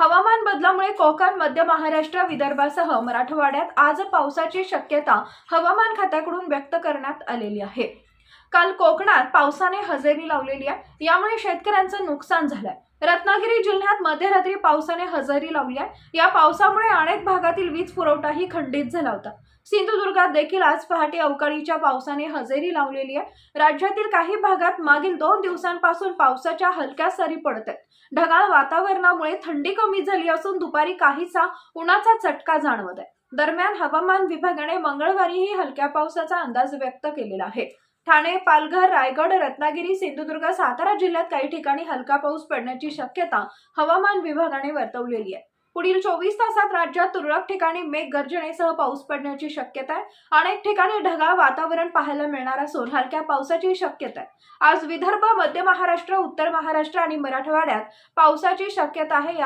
हवामान बदलामुळे कोकण मध्य महाराष्ट्र विदर्भासह मराठवाड्यात आज पावसाची शक्यता हवामान खात्याकडून व्यक्त करण्यात आलेली आहे. काल कोकणात पावसाने हजेरी लावलेली आहे. यामुळे शेतकऱ्यांचं नुकसान झालंय. रत्नागिरी जिल्ह्यात मध्यरात्री पावसाने हजेरी लावली आहे. या पावसामुळे अनेक भागातील वीज पुरवठाही खंडित झाला होता. सिंधुदुर्गात देखील आज पहाटे अवकाळीच्या पावसाने हजेरी लावलेली आहे. राज्यातील काही भागात मागील दोन दिवसांपासून पावसाच्या हलक्या सरी पडत आहेत. ढगाळ वातावरणामुळे थंडी कमी झाली असून दुपारी काहीसा उन्हाचा चटका जाणवत आहे. दरम्यान हवामान विभागाने मंगळवारीही हलक्या पावसाचा अंदाज व्यक्त केलेला आहे. ठाणे पालघर रायगड रत्नागिरी सिंधुदुर्ग सातारा जिल्ह्यात काही ठिकाणी हलका पाऊस पडण्याची शक्यता हवामान विभागाने वर्तवलेली आहे. पुढील चोवीस तासात राज्यात तुरळक ठिकाणी मेघ गर्जनेसह पाऊस पडण्याची शक्यता आहे. अनेक ठिकाणी ढगाळ वातावरण पाहायला मिळणार असून हलक्या पावसाची शक्यता आहे. आज विदर्भ मध्य महाराष्ट्र उत्तर महाराष्ट्र आणि मराठवाड्यात पावसाची शक्यता आहे.